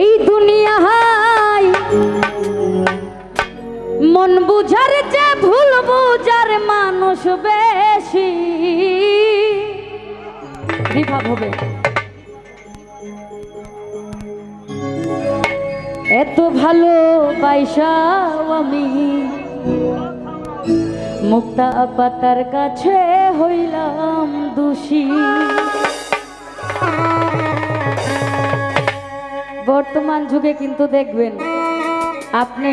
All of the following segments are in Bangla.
এই দুনিয়া হাই মন বুঝার যে ভুল বুঝার মানুষ বেশি। বিভাব হবে। এত ভালো পাইসাও আমি মুক্তা পাতার কাছে হইলাম দোষী। বর্তমান যুগে কিন্তু দেখবেন আপনি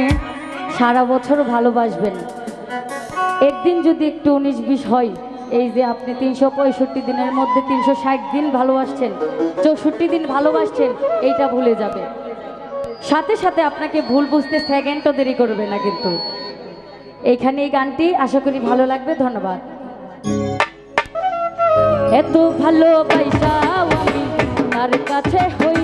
সারা বছর ভালোবাসবেন। একদিন যদি একটু উনিশ বিশ হয়, এই যে আপনি তিনশো পঁয়ষট্টি দিনের মধ্যে তিনশো ষাট দিন ভালোবাসছেন, চৌষট্টি দিন ভালোবাসছেন, এইটা ভুলে যাবে। সাথে সাথে আপনাকে ভুল বুঝতে সেকেন্ডও দেরি করবে না কিন্তু। এইখানে এই গানটি, আশা করি ভালো লাগবে, ধন্যবাদ। এত ভালো পয়সা আমি তার কাছে হই?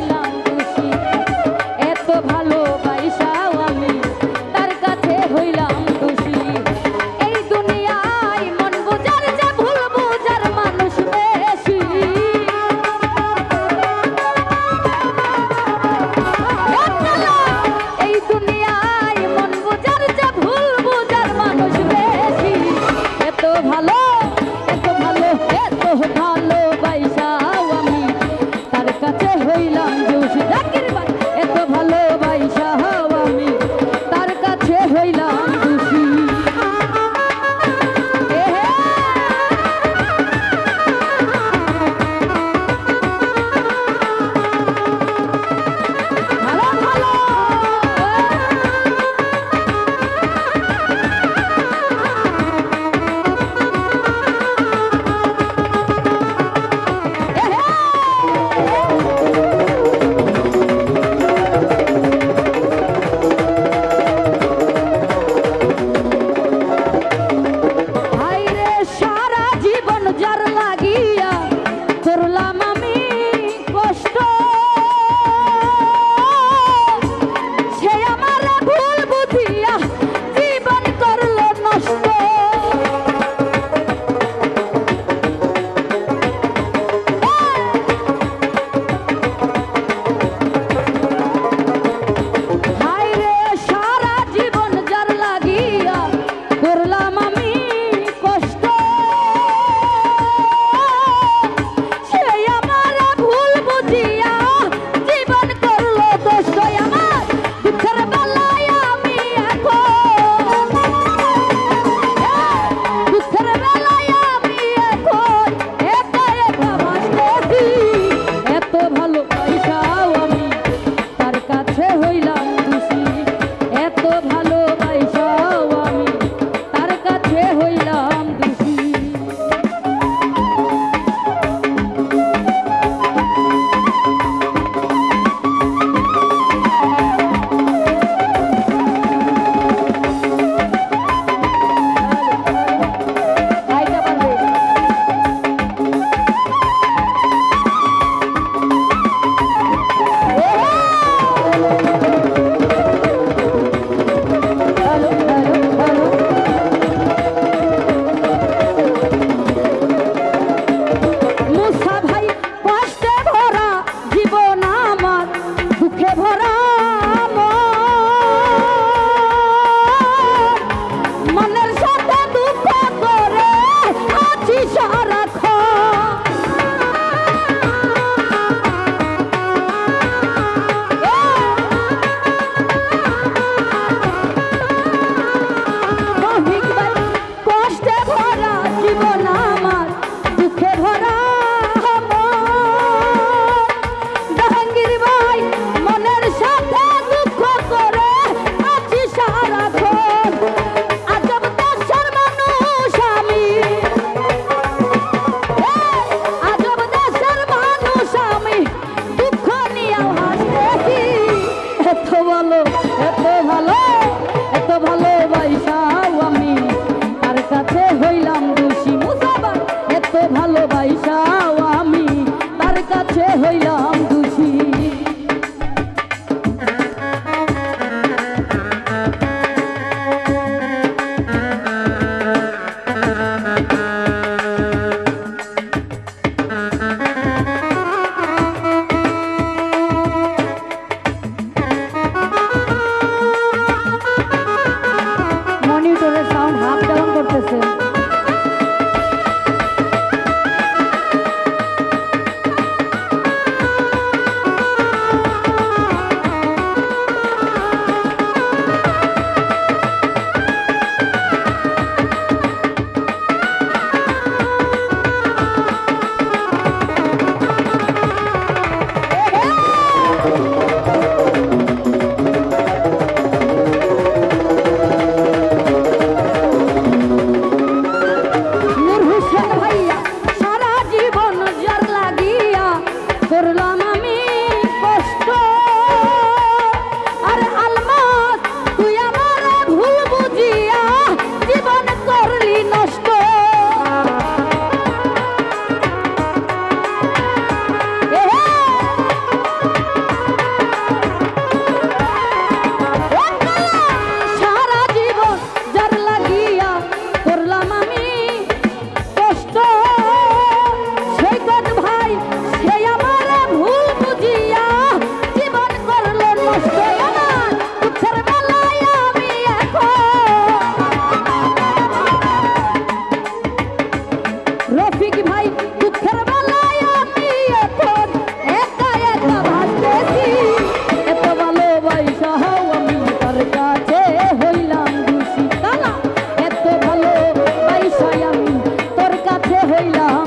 yeah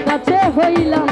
কাছে হইলাম